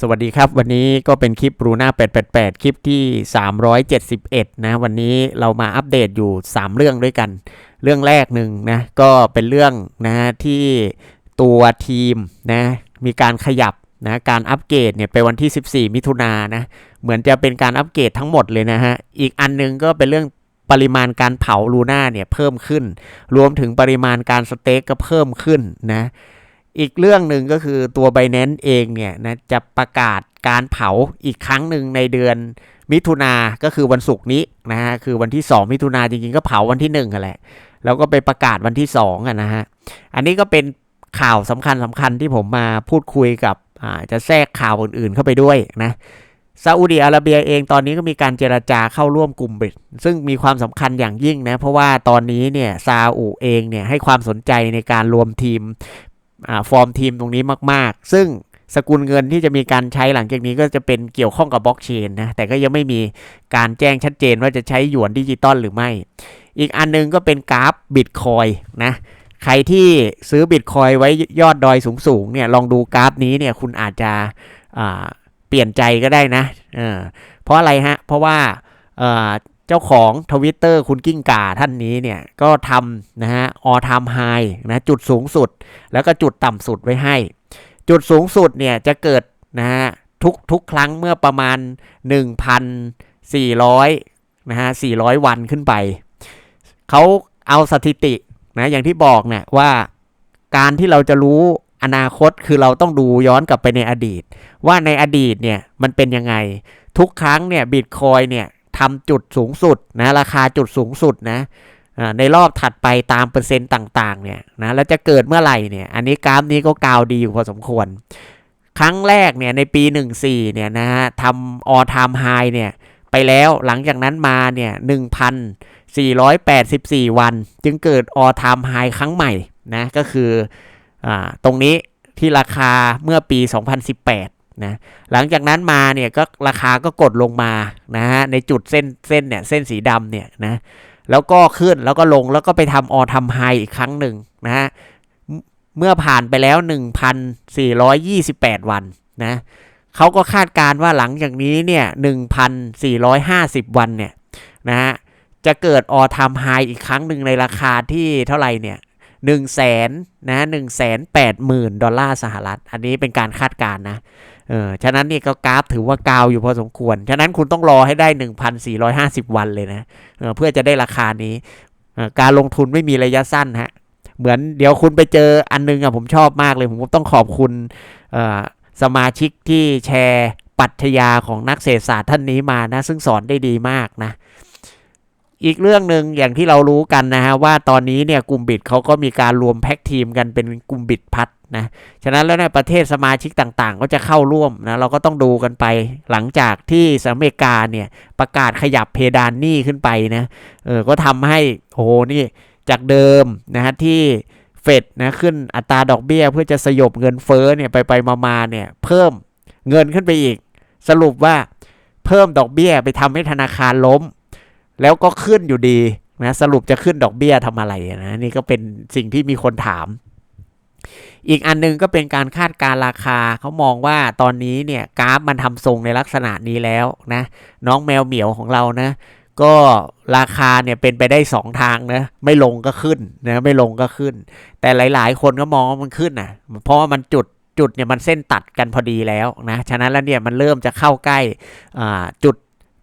สวัสดีครับ วันนี้ก็เป็นคลิปรูน่า888 คลิปที่ 371 นะ วันนี้เรามาอัปเดตอยู่ 3 เรื่องด้วยกัน เรื่องแรกหนึ่งนะก็เป็นเรื่องนะที่ตัวทีมนะมีการขยับนะการอัปเกรดเนี่ยไปวันที่ 14 มิถุนายนนะเหมือนจะเป็นการอัปเกรดทั้งหมดเลยนะฮะ อีกอันหนึงก็เป็นเรื่องปริมาณการเผาลูน่าเนี่ยเพิ่มขึ้น รวมถึงปริมาณการสเต็กก็เพิ่มขึ้นนะ อีกเรื่องหนึ่งก็คือตัว b บ n a n c e เองเนี่ยนะจะประกาศการเผาอีกครั้งหนึ่งในเดือนมิถุนาก็คือวันศุกร์นี้นะฮะคือวันที่ 2 มิถุนาจริงๆก็เผาวันที่1นึ่งแหละแล้วก็ไปประกาศวันที่2อะนะฮะอันนี้ก็เป็นข่าวสำคัญสำคัญที่ผมมาพูดคุยกับอาจะแทรกข่าวอื่นๆเข้าไปด้วยนะซาอุดีอาระเบียเองตอนนี้ก็มีการเจราจาเข้าร่วมกลุ่มบิดซึ่งมีความสำคัญอย่างยิ่งนะ เพราะว่าตอนนี้เนี่ยซาอุเองเนี่ยให้ความสนใจในการรวมทีม ฟอร์มทีมตรงนี้มาก ๆ ซึ่งสกุลเงินที่จะมีการใช้หลังจากนี้ก็จะเป็นเกี่ยวข้องกับบล็อกเชนนะ แต่ก็ยังไม่มีการแจ้งชัดเจนว่าจะใช้หยวนดิจิตอลหรือไม่ อีกอันนึงก็เป็นกราฟบิตคอยนะ ใครที่ซื้อบิตคอยไว้ยอดดอยสูงๆเนี่ยลองดูกราฟนี้เนี่ยคุณอาจจะเปลี่ยนใจก็ได้นะเเพราะอะไรฮะ เพราะว่า เจ้าของทวิตเตอร์คุณกิ้งก่าท่านนี้เนี่ย ก็ทำนะฮะออทามไฮนะจุดสูงสุด แล้วก็จุดต่ำสุดไว้ให้ จุดสูงสุดเนี่ยจะเกิดนะฮะทุกทุกครั้งเมื่อประมาณ 1,400นะฮะ400 วันขึ้นไป เขาเอาสถิตินะอย่างที่บอกเนี่ยว่าการที่เราจะรู้อนาคตคือเราต้องดูย้อนกลับไปในอดีต ว่าในอดีตเนี่ยมันเป็นยังไง ทุกครั้งเนี่ยบิตคอยเนี่ย ทำจุดสูงสุดนะราคาจุดสูงสุดนะในรอบถัดไปตามเปอร์เซ็นต์ต่างๆเนี่ยนะแล้วจะเกิดเมื่อไหร่เนี่ยอันนี้กราฟนี้ก็กาวดีอยู่พอสมควร ครั้งแรกเนี่ยในปี 14เนี่ยนะฮะทำออทามไฮเนี่ยไปแล้วหลังจากนั้นมาเนี่ย1,484 วัน จึงเกิดออทามไฮครั้งใหม่นะก็คืออตรงนี้ที่ราคาเมื่อปี 2018 นะหลังจากนั้นมาเนี่ยก็ราคาก็กดลงมานะฮะในจุดเส้นเส้นเนี่ยเส้นสีดำเนี่ยนะแล้วก็ขึ้นแล้วก็ลงแล้วก็ไปทำออทำไฮอีกครั้งหนึ่งนะฮะเมื่อผ่านไปแล้ว 1,428 วันนะเขาก็คาดการว่าหลังจากนี้เนี่ย1,450 วันเนี่ยนะฮะจะเกิดออทำไฮอีกครั้งหนึ่งในราคาที่เท่าไหร่เนี่ยหนึ่งแสนนะหนึ่งแสนแปดหมื่นดอลลาร์สหรัฐ อันนี้เป็นการคาดการณ์นะ เออฉะนั้นนี่ก็กราฟถือว่ากาวอยู่พอสมควร ฉะนั้นคุณต้องรอให้ได้ 1,450 วันเลยนะเเพื่อจะได้ราคานี้ การลงทุนไม่มีระยะสั้นฮะ เหมือนเดี๋ยวคุณไปเจออันนึงอะผมชอบมากเลย ผมต้องขอบคุณสมาชิกที่แชร์ปรัชญาของนักเศรษฐศาสตร์ท่านนี้มานะ ซึ่งสอนได้ดีมากนะ อีกเรื่องหนึ่งอย่างที่เรารู้กันนะฮะว่าตอนนี้เนี่ยกลุ่มบิดเขาก็มีการรวมแพ็กทีมกันเป็นกลุ่มบิดพัด นะฉะนั้นแล้วในประเทศสมาชิกต่างๆ ก็จะเข้าร่วมนะเราก็ต้องดูกันไปหลังจากที่สหรัฐอเมริกาเนี่ยประกาศขยับเพดานหนี้ขึ้นไปนะเออก็ทำให้โอ้โหนี่จากเดิมนะฮะที่เฟดนะขึ้นอัตราดอกเบี้ยเพื่อจะสยบเงินเฟ้อเนี่ยไปไปมาๆเนี่ยเพิ่มเงินขึ้นไปอีก สรุปว่าเพิ่มดอกเบี้ยไปทำให้ธนาคารล้ม แล้วก็ขึ้นอยู่ดีนะสรุปจะขึ้นดอกเบี้ยทำอะไรนะนี่ก็เป็นสิ่งที่มีคนถาม อีกอันนึงก็เป็นการคาดการราคาเขามองว่าตอนนี้เนี่ยกราฟมันทำทรงในลักษณะนี้แล้วนะ น้องแมวเหมียวของเรานะ ก็ราคาเนี่ยเป็นไปได้ 2 ทางนะไม่ลงก็ขึ้นนะไม่ลงก็ขึ้น แต่หลาย ๆ คนก็มองว่ามันขึ้นนะเพราะว่ามันจุดจุดเนี่ยมันเส้นตัดกันพอดีแล้วนะ ฉะนั้นแล้วเนี่ยมันเริ่มจะเข้าใกล้จุด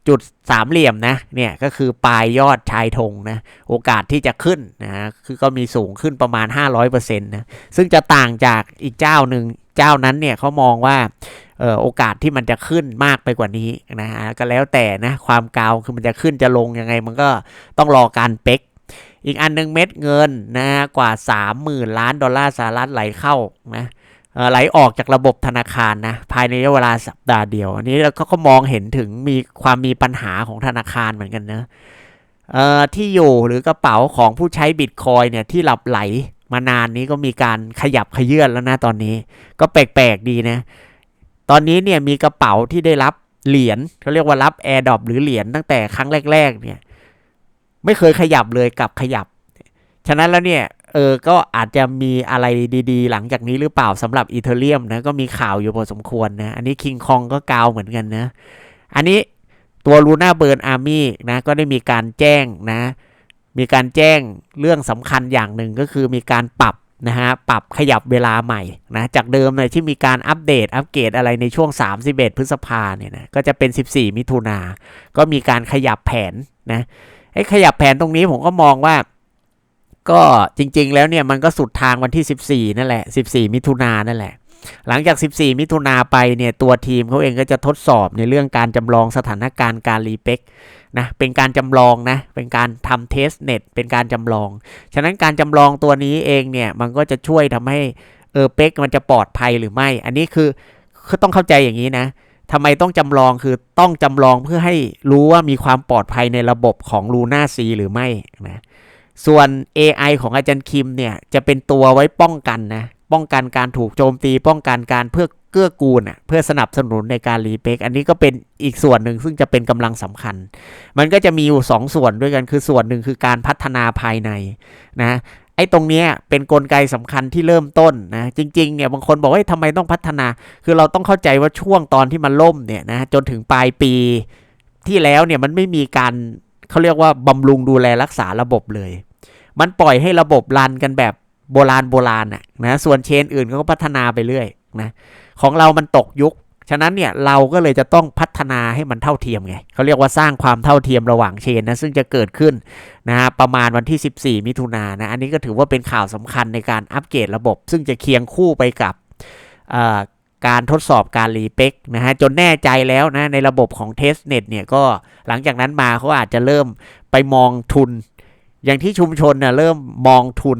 จุดสามเหลี่ยมนะเนี่ยก็คือปลายยอดชายธงนะโอกาสที่จะขึ้นนะคือก็มีสูงขึ้นประมาณ 500%นะซึ่งจะต่างจากอีกเจ้าหนึ่งเจ้านั้นเนี่ยเขามองว่าโอกาสที่มันจะขึ้นมากไปกว่านี้นะฮะก็แล้วแต่นะความกาวคือมันจะขึ้นจะลงยังไง มันก็ต้องรอการเป๊กอีกอันนึงเม็ดเงินนะกว่า 30,000 ล้านดอลลาร์สหรัฐไหลเข้านะ ไหลออกจากระบบธนาคารนะภายในเวลาสัปดาห์เดียว อันนี้เขาก็มองเห็นถึงมีความมีปัญหาของธนาคารเหมือนกันนะที่อยู่หรือกระเป๋าของผู้ใช้บิตคอยเนี่ยที่หลับไหลมานานนี้ก็มีการขยับขยื่นแล้วนะตอนนี้ ก็แปลกๆดีนะ ตอนนี้เนี่ยมีกระเป๋าที่ได้รับเหรียญเขาเรียกว่ารับแอร์ดอปหรือเหรียญตั้งแต่ครั้งแรก ๆ เนี่ย ไม่เคยขยับเลยกลับขยับ ฉะนั้นแล้วเนี่ย เออก็อาจจะมีอะไรดีๆ หลังจากนี้หรือเปล่าสำหรับอีเทเรียมนะก็มีข่าวอยู่พอสมควรนะ อันนี้คิงคองก็กาวเหมือนกันนะ อันนี้ตัวลูน่าเบิร์นอาร์มี่นะก็ได้มีการแจ้งนะ มีการแจ้งเรื่องสำคัญอย่างหนึ่งก็คือมีการปรับนะฮะปรับขยับเวลาใหม่นะจากเดิมเลยที่มีการอัปเดตอัปเกรดอะไรในช่วง 31 พฤษภาเนี่ยนะก็จะเป็น 14 มิถุนาก็มีการขยับแผนนะไอ้ขยับแผนตรงนี้ผมก็มองว่า ก็จริงๆแล้วเนี่ยมันก็สุดทางวันที่ 14 นั่นแหละ 14 มิถุนานั่นแหละ หลังจาก 14 มิถุนาไปเนี่ยตัวทีมเขาเองก็จะทดสอบในเรื่องการจำลองสถานการณ์การรีเป็กนะเป็นการจำลองนะเป็นการทำเทสเน็ตเป็นการจำลอง ฉะนั้นการจำลองตัวนี้เองเนี่ยมันก็จะช่วยทำให้เออเป็กมันจะปลอดภัยหรือไม่ อันนี้คือคือต้องเข้าใจอย่างนี้นะทำไมต้องจำลองคือต้องจำลองเพื่อให้รู้ว่ามีความปลอดภัยในระบบของ Luna C หรือไม่นะ ส่วน AI ของอาจารย์คิมเนี่ยจะเป็นตัวไว้ป้องกันนะป้องกันการถูกโจมตีป้องกันการเพื่อเกื้อกูลเพื่อสนับสนุนในการรีเปกอันนี้ก็เป็นอีกส่วนหนึ่งซึ่งจะเป็นกำลังสำคัญ มันก็จะมีอยู่สองส่วนด้วยกันคือส่วนหนึ่งคือการพัฒนาภายในนะไอ้ตรงนี้เป็นนกลไกสำคัญที่เริ่มต้นนะจริงๆเนี่ยบางคนบอกว่าทำไมต้องพัฒนา คือเราต้องเข้าใจว่าช่วงตอนที่มันล่มเนี่ยนะจนถึงปลายปีที่แล้วเนี่ยมันไม่มีการ เขาเรียกว่าบำรุงดูแลรักษาระบบเลย มันปล่อยให้ระบบรันกันแบบโบราณโบราณน่ะนะส่วนเชนอื่นก็พัฒนาไปเรื่อยนะของเรามันตกยุค ฉะนั้นเนี่ยเราก็เลยจะต้องพัฒนาให้มันเท่าเทียมไงเขาเรียกว่าสร้างความเท่าเทียมระหว่างเชนนะซึ่งจะเกิดขึ้นนะฮะประมาณวันที่ 14 มิถุนายนนะอันนี้ก็ถือว่าเป็นข่าวสำคัญในการอัปเกรดระบบ ซึ่งจะเคียงคู่ไปกับ การทดสอบการรีเป็กนะฮะจนแน่ใจแล้วนะในระบบของ Testnet เนี่ยก็หลังจากนั้นมาเขาอาจจะเริ่มไปมองทุน อย่างที่ชุมชนนะ่ะเริ่มมองทุน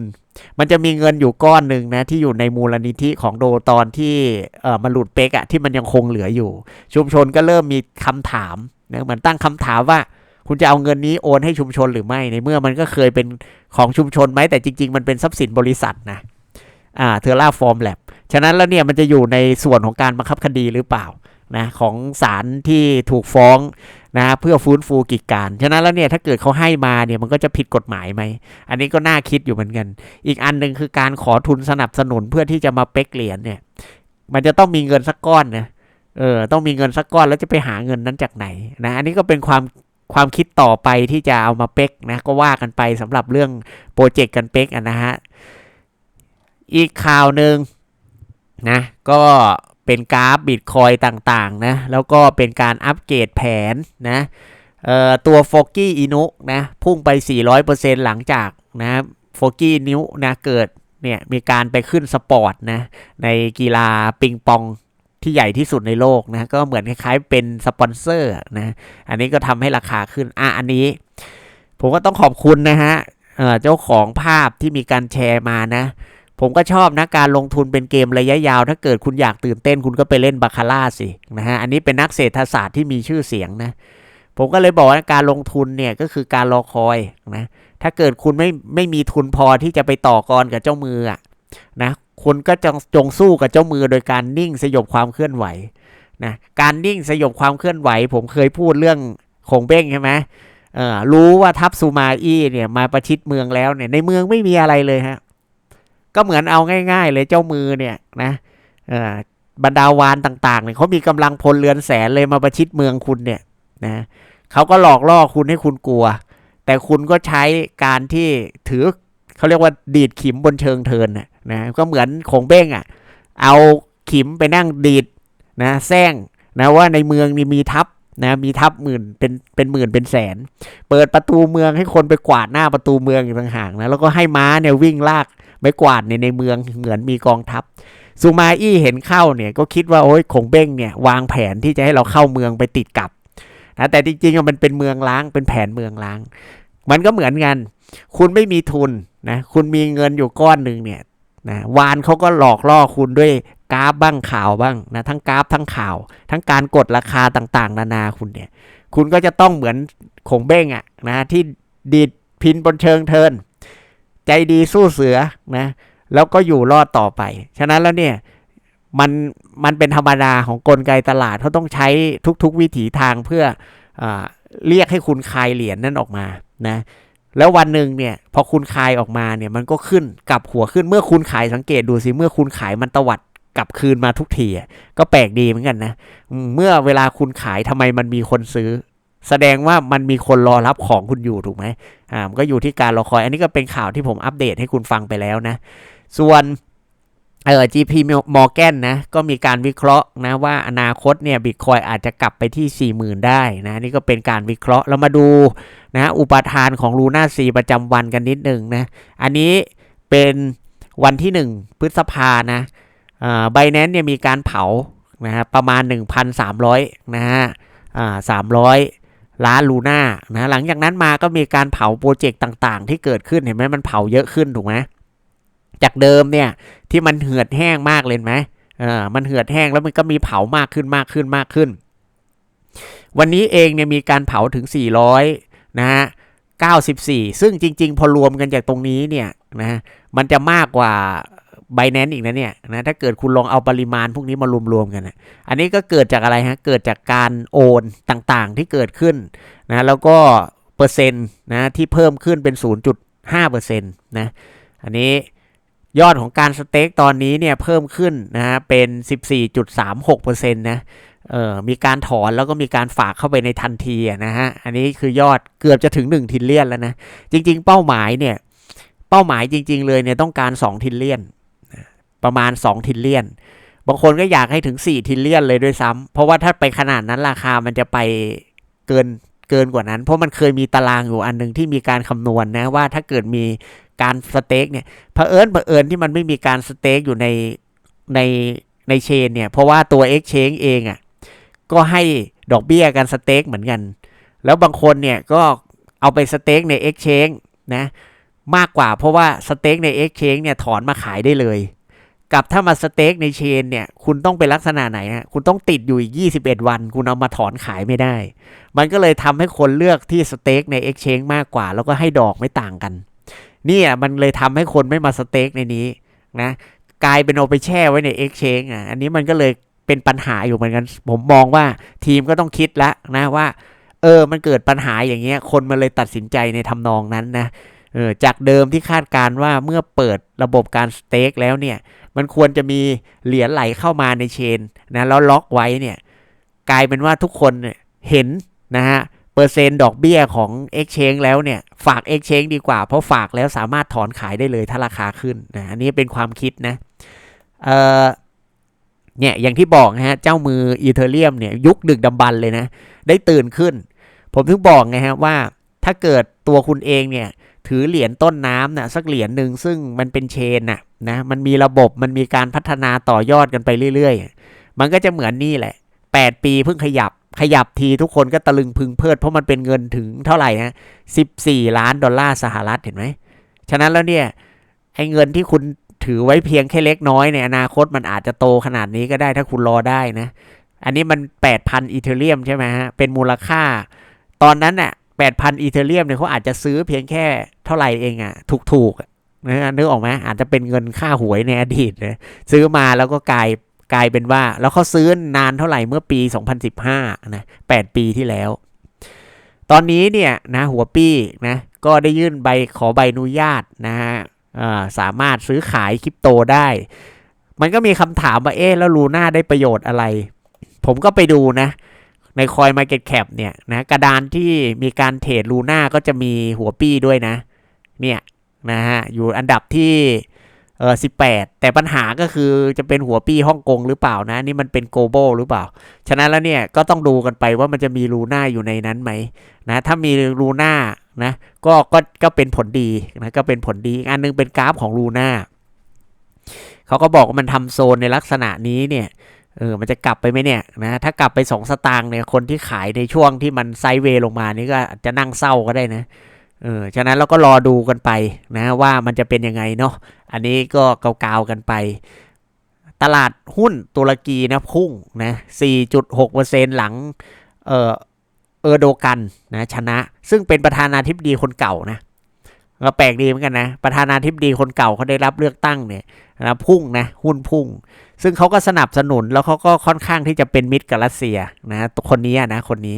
มันจะมีเงินอยู่ก้อนหนึ่งนะที่อยู่ในมูลนิธิของโดตอนที่เออมันหลุดเป็กอะที่มันยังคงเหลืออยู่ ชุมชนก็เริ่มมีคำถามนะเหมือนตั้งคำถามว่าคุณจะเอาเงินนี้โอนให้ชุมชนหรือไม่ในเมื่อมันก็เคยเป็นของชุมชนไหมแต่จริง ๆ มันเป็นทรัพย์สินบริษัทนะอ่าเทอร่าฟอร์มแลบ ฉะนั้นแล้วเนี่ยมันจะอยู่ในส่วนของการบังคับคดีหรือเปล่านะของศาลที่ถูกฟ้องนะเพื่อฟื้นฟูกิจการ ฉะนั้นแล้วเนี่ยถ้าเกิดเขาให้มาเนี่ยมันก็จะผิดกฎหมายไหม อันนี้ก็น่าคิดอยู่เหมือนกัน อีกอันหนึ่งคือการขอทุนสนับสนุนเพื่อที่จะมาเป๊กเหรียญเนี่ย มันจะต้องมีเงินสักก้อนนะเออต้องมีเงินสักก้อนแล้วจะไปหาเงินนั้นจากไหนนะอันนี้ก็เป็นความความคิดต่อไปที่จะเอามาเป๊กนะก็ว่ากันไปสำหรับเรื่องโปรเจกต์กันเป๊กนะฮะอีกข่าวหนึ่ง นะก็เป็นกราฟบิตคอยต่างๆนะแล้วก็เป็นการอัปเกรดแผนนะตัวโฟกี้อินุนะพุ่งไป 400%หลังจากนะโฟกี้นิ้วนะเกิดเนี่ยมีการไปขึ้นสปอร์ตนะในกีฬาปิงปองที่ใหญ่ที่สุดในโลกนะก็เหมือนคล้ายๆเป็นสปอนเซอร์นะอันนี้ก็ทำให้ราคาขึ้นอะอันนี้ ผมก็ต้องขอบคุณนะฮะเจ้าของภาพที่มีการแชร์มานะ ผมก็ชอบนะการลงทุนเป็นเกมระยะยาว ถ้าเกิดคุณอยากตื่นเต้นคุณก็ไปเล่นบาคาร่าสินะฮะอันนี้เป็นนักเศรษฐศาสตร์ที่มีชื่อเสียงนะผมก็เลยบอกว่าการลงทุนเนี่ยก็คือการรอคอยนะถ้าเกิดคุณไม่ไม่มีทุนพอที่จะไปต่อกรกับเจ้ามืออะนะคุณก็จงจงสู้กับเจ้ามือโดยการนิ่งสยบความเคลื่อนไหวนะการนิ่งสยบความเคลื่อนไหว ผมเคยพูดเรื่องคงเบ้งใช่ไหมเออรู้ว่าทัพซูมาอี้เนี่ยมาประชิดเมืองแล้วเนี่ยในเมืองไม่มีอะไรเลยฮะ ก็เหมือนเอาง่าย ๆ เลยเจ้ามือเนี่ยนะบรรดาวานต่างๆเนี่ยเขามีกำลังพลเรือนแสนเลยมาประชิดเมืองคุณเนี่ยนะเขาก็หลอกล่อคุณให้คุณกลัว แต่คุณก็ใช้การที่ถือเขาเรียกว่าดีดขิมบนเชิงเทินนะนะก็เหมือนขงเบ้งอะ่ะ เอาขิมไปนั่งดีดนะแซงนะว่าในเมืองนี่มีทัพนะมีทัพหมื่นเป็นเป็นหมื่นเป็นแสน เปิดประตูเมืองให้คนไปกวาดหน้าประตูเมืองอยู่ต่างหากนะแล้วก็ให้ม้าเนี่ยวิ่งลาก ไม้กวาดในในเมืองเหมือนมีกองทัพซูมาอี้เห็นเข้าเนี่ยก็คิดว่าโอ้ยคงเบ้งเนี่ยวางแผนที่จะให้เราเข้าเมืองไปติดกับนะแต่จริงๆมันเป็นเมืองล้างเป็นแผนเมืองล้าง มันก็เหมือนกัน คุณไม่มีทุนนะคุณมีเงินอยู่ก้อนหนึ่งเนี่ยนะวานเขาก็หลอกล่อคุณด้วยกราฟบ้างข่าวบ้างนะทั้งกราฟทั้งข่าว ทั้งการกดราคาต่างๆ นานาคุณเนี่ย คุณก็จะต้องเหมือนคงเบ้งอะ่ะนะที่ดีดพินบนเชิงเทิน ใจดีสู้เสือนะแล้วก็อยู่รอดต่อไป ฉะนั้นแล้วเนี่ยมันมันเป็นธรรมดาของกลไกตลาดเขาต้องใช้ทุกๆวิถีทางเพื่ออเรียกให้คุณคายเหรียญนนั่นออกมานะแล้ววันหนึ่งเนี่ยพอคุณขายออกมาเนี่ยมันก็ขึ้นกลับหัวขึ้นเมื่อคุณขายสังเกตดูสิ เมื่อคุณขายมันตวัดกลับคืนมาทุกทีก็แปลกดีเหมือนกันนะ เมื่อเวลาคุณขายทำไมมันมีคนซื้อ แสดงว่ามันมีคนรอรับของคุณอยู่ถูกไหมอ่ามันก็อยู่ที่การรอคอย อันนี้ก็เป็นข่าวที่ผมอัปเดตให้คุณฟังไปแล้วนะ ส่วนเอ่อ GP Morgan นะ ก็มีการวิเคราะห์นะว่าอนาคตเนี่ยบิตคอยอาจจะกลับไปที่ 40,000 ได้นะนี่ก็เป็นการวิเคราะห์เรามาดูนะอุปทานของลูน่าซีประจำวันกันนิดหนึ่งนะ อันนี้เป็นวันที่ 1 พฤษภานะไบแนนเนี่ยมีการเผานะฮะประมาณ 1,300 นะฮะอ่า300 ล้านลูน่านะหลังจากนั้นมาก็มีการเผาโปรเจกต์ต่างๆ ที่เกิดขึ้นเห็นไหมมันเผาเยอะขึ้นถูกไหมจากเดิมเนี่ยที่มันเหือดแห้งมากเลยไหมเออมันเหือดแห้งแล้วมันก็มีเผามากขึ้นมากขึ้นมากขึ้น วันนี้เองเนี่ยมีการเผาถึง 400 นะฮะ 94 ซึ่งจริง ๆ พอรวมกันจากตรงนี้เนี่ยนะมันจะมากกว่า ไบแนนอีกนะเนี่ยนะถ้าเกิดคุณลองเอาปริมาณพวกนี้มารวมๆกันนะอันนี้ก็เกิดจากอะไรฮะเกิดจากการโอนต่างๆที่เกิดขึ้นนะแล้วก็เปอร์เซ็นต์นะที่เพิ่มขึ้นเป็น 0.5%นะอันนี้ยอดของการสเต็กตอนนี้เนี่ยเพิ่มขึ้นนะฮะเป็น 14.36%นะเอ่อมีการถอนแล้วก็มีการฝากเข้าไปในทันทีนะฮะอันนี้คือยอดเกือบจะถึง 1 ทิลเลียนแล้วนะ จริง ๆ เป้าหมายเนี่ยเป้าหมายจริง ๆ เลยเนี่ยต้องการ 2 ทิลเลียน ประมาณ 2 ทิลเลียน บางคนก็อยากให้ถึง 4 ทิลเลียนเลยด้วยซ้ำเพราะว่าถ้าไปขนาดนั้นราคามันจะไปเกินเกินกว่านั้น เพราะมันเคยมีตารางอยู่อันหนึ่งที่มีการคำนวณนะว่าถ้าเกิดมีการสเต็กเนี่ยเผอิญเผอิญที่มันไม่มีการสเต็กอยู่ในในในเชนเนี่ยเพราะว่าตัว Exchange เองอะ่ะก็ให้ดอกเบี้ยกันสเต็กเหมือนกัน แล้วบางคนเนี่ยก็เอาไปสเต็กใน Exchange นะมากกว่าเพราะว่าสเต็กใน Exchange เนี่ยถอนมาขายได้เลย กับถ้ามาสเต็กในเชนเนี่ย คุณต้องเป็นลักษณะไหนฮะคุณต้องติดอยู่อีก 21 วัน คุณเอามาถอนขายไม่ได้ มันก็เลยทำให้คนเลือกที่สเต็กใน Exchange มากกว่า แล้วก็ให้ดอกไม่ต่างกันนี่ยมันเลยทำให้คนไม่มาสเต็กในนี้นะกลายเป็นเอาไปแช่ไว้ใน Exchange อะอันนี้มันก็เลยเป็นปัญหาอยู่เหมือนกัน ผมมองว่าทีมก็ต้องคิดแล้วนะว่า เออมันเกิดปัญหาอย่างเงี้ย คนมันเลยตัดสินใจในทำนองนั้นนะเออจากเดิมที่คาดการว่าเมื่อเปิดระบบการสเต็กแล้วเนี่ย มันควรจะมีเหรียญไหลเข้ามาในเชนนะแล้วล็อกไว้เนี่ยกลายเป็นว่าทุกคนเนี่ยเห็นนะฮะเปอร์เซ็นต์ดอกเบี้ยของ Exchange แล้วเนี่ยฝาก Exchange ดีกว่า เพราะฝากแล้วสามารถถอนขายได้เลยถ้าราคาขึ้นนะอันนี้เป็นความคิดนะเออเนี่ยอย่างที่บอกนะฮะเจ้ามืออีเทเรียมเนี่ยยุคดึกดำบรรเลยนะ ได้ตื่นขึ้น ผมถึงบอกไงฮะว่าถ้าเกิดตัวคุณเองเนี่ย ถือเหรียญต้นน้ำนะ่ะสักเหรียญหนึ่งซึ่งมันเป็นเชนน่ะนะมันมีระบบมันมีการพัฒนาต่อยอดกันไปเรื่อยๆ มันก็จะเหมือนนี่แหละ 8 ปีเพิ่งขยับขยับทีทุกคนก็ตะลึงพึงเพลิด เพราะมันเป็นเงินถึงเท่าไหร่ฮะ14 ล้านดอลลาร์สหรัฐเห็นไหมฉะนั้นแล้วเนี่ยไอ้เงินที่คุณถือไว้เพียงแค่เล็กน้อยในอนาคตมันอาจจะโตขนาดนี้ก็ได้ถ้าคุณรอได้นะ อันนี้มัน 8,000อีเทเรียมใช่ไหมฮะเป็นมูลค่า ตอนนั้นน่ะ 8,000อีเทเรียมเนี่ยเขาอาจจะซื้อเพียงแค่เท่าไหร่เองอะ่ะ ถูกๆนะนึกออกไหมอาจจะเป็นเงินค่าหวยในอดีตนะซื้อมาแล้วก็กลายกลายเป็นว่า แล้วเขาซื้อนานเท่าไหร่เมื่อปี 2015นะ8ปีที่แล้ว ตอนนี้เนี่ยนะหัวปี้นะก็ได้ยื่นใบขอใบอนุญาตนะฮะสามารถซื้อขายคริปโตได้ มันก็มีคำถามว่าเอ๊ะแล้วลูน่าได้ประโยชน์อะไร ผมก็ไปดูนะ ในคอย Market Cap เนี่ยนะกระดานที่มีการเทรดลูน่าก็จะมีหัวปี้ด้วยนะ เนี่ยนะฮะอยู่อันดับที่เออสิแต่ปัญหาก็คือจะเป็นหัวปี้ฮ่องกงหรือเปล่านะ นี่มันเป็นโกลบอลหรือเปล่า ฉะนั้นแล้วเนี่ยก็ต้องดูกันไปว่ามันจะมีลูน่าอยู่ในนั้นไหมนะถ้ามีลูน่านะก็ก็ก็เป็นผลดีนะก็เป็นผลดีอันนึงเป็นกราฟของลูน่าเขาก็บอกว่ามันทำโซนในลักษณะนี้เนี่ย เออมันจะกลับไปไหมเนี่ยนะถ้ากลับไปสองสตางค์เนี่ยคนที่ขายในช่วงที่มันไซเวลงมานี่ก็จะนั่งเศร้าก็ได้นะเออฉะนั้นเราก็รอดูกันไปนะว่ามันจะเป็นยังไงเนาะอันนี้ก็เกาๆกันไป ตลาดหุ้นตุรกีนะพุ่งนะ4.6%หลังเออเออโดกันนะชนะ ซึ่งเป็นประธานาธิบดีคนเก่านะ ก็แปลกดีเหมือนกันนะ ประธานาธิบดีคนเก่าเขาได้รับเลือกตั้งเนี่ยนะพุ่งนะหุ้นพุ่ง ซึ่งเขาก็สนับสนุนแล้วเขาก็ค่อนข้างที่จะเป็นมิตรกับรัสเซียนะคนนี้นะคนนี้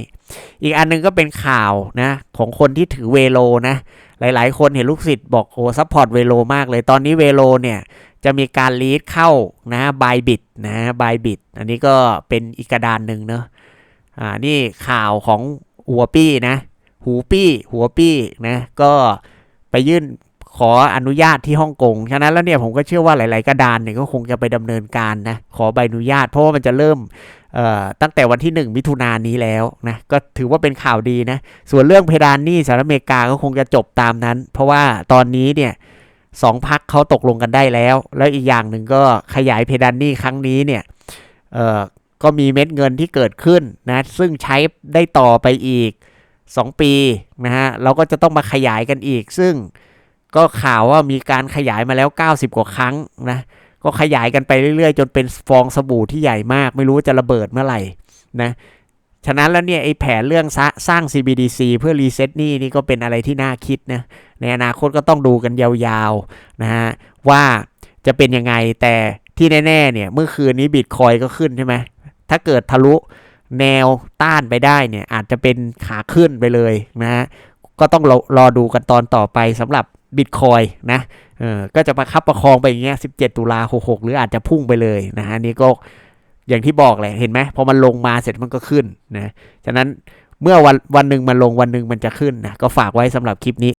อีกอันนึงก็เป็นข่าวนะของคนที่ถือเวโลนะหลาย ๆ คนเห็นลูกศิษย์บอกโอ้ซัพพอร์ตเวโลมากเลยตอนนี้เวโลเนี่ยจะมีการลีดเข้านะบายบิดนะบายบิดอันนี้ก็เป็นอีกกระดานหนึ่งเนอะอ่านี่ข่าวของหัวปี้นะหูปี้หัวปี้นะก็ ไปยื่นขออนุญาตที่ฮ่องกง ฉะนั้นแล้วเนี่ยผมก็เชื่อว่าหลาย ๆ กระดานเนี่ยก็คงจะไปดำเนินการนะ ขอใบอนุญาต เพราะว่ามันจะเริ่มตั้งแต่วันที่ 1 มิถุนายนนี้แล้วนะ ก็ถือว่าเป็นข่าวดีนะ ส่วนเรื่องเพดานหนี้สหรัฐอเมริกาก็คงจะจบตามนั้น เพราะว่าตอนนี้เนี่ยสองพักเขาตกลงกันได้แล้ว แล้วอีกอย่างหนึ่งก็ขยายเพดานหนี้ครั้งนี้เนี่ยเออก็มีเม็ดเงินที่เกิดขึ้นนะ ซึ่งใช้ได้ต่อไปอีก 2 ปีนะฮะเราก็จะต้องมาขยายกันอีก ซึ่งก็ข่าวว่ามีการขยายมาแล้ว 90 กว่าครั้งนะก็ขยายกันไปเรื่อยๆ จนเป็นฟองสบู่ที่ใหญ่มาก ไม่รู้ว่าจะระเบิดเมื่อไหร่นะฉะนั้นแล้วเนี่ยไอ้แผนเรื่องสร้าสร้าง CBDC เพื่อรีเซ็ตนี้นี่ก็เป็นอะไรที่น่าคิดนะในอนาคตก็ต้องดูกันยาวๆนะฮะว่าจะเป็นยังไงแต่ที่แน่ๆเนี่ยเมื่อคืนนี้บิตคอยก็ขึ้นใช่ไหมถ้าเกิดทะลุ แนวต้านไปได้เนี่ยอาจจะเป็นขาขึ้นไปเลยนะฮะก็ต้องรอรอดูกันตอนต่อไปสำหรับบิตคอยนะเออก็จะประคับประคองไปอย่างเงี้ย17 ตุลา66 หรืออาจจะพุ่งไปเลยนะฮะนี่ก็อย่างที่บอกแหละเห็นไหมพอมันลงมาเสร็จมันก็ขึ้นนะฉะนั้นเมื่อวันวันหนึ่งมันลงวันหนึ่งมันจะขึ้นนะก็ฝากไว้สำหรับคลิปนี้